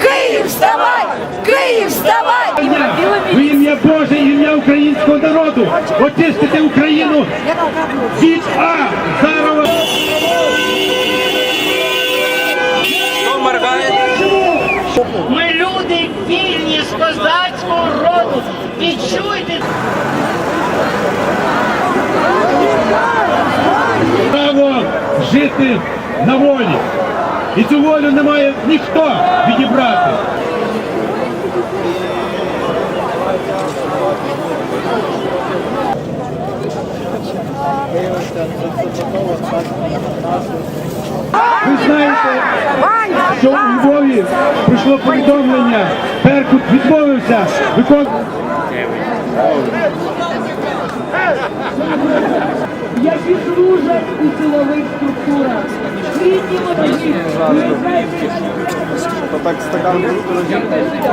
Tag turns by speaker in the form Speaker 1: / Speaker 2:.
Speaker 1: Київ вставай! Київ вставай! В ім'я Боже, ім'я українського народу! Очистити Україну від А!
Speaker 2: Зараз!
Speaker 3: Ми люди вільні з козацького роду. Відчуйте!
Speaker 1: Право жити на волі. І цю волю не має ніхто відібрати. Ви знаєте, що у Львові прийшло повідомлення, Беркут відмовився виконувати.
Speaker 4: які служать у силових структурах. To tak
Speaker 5: z tego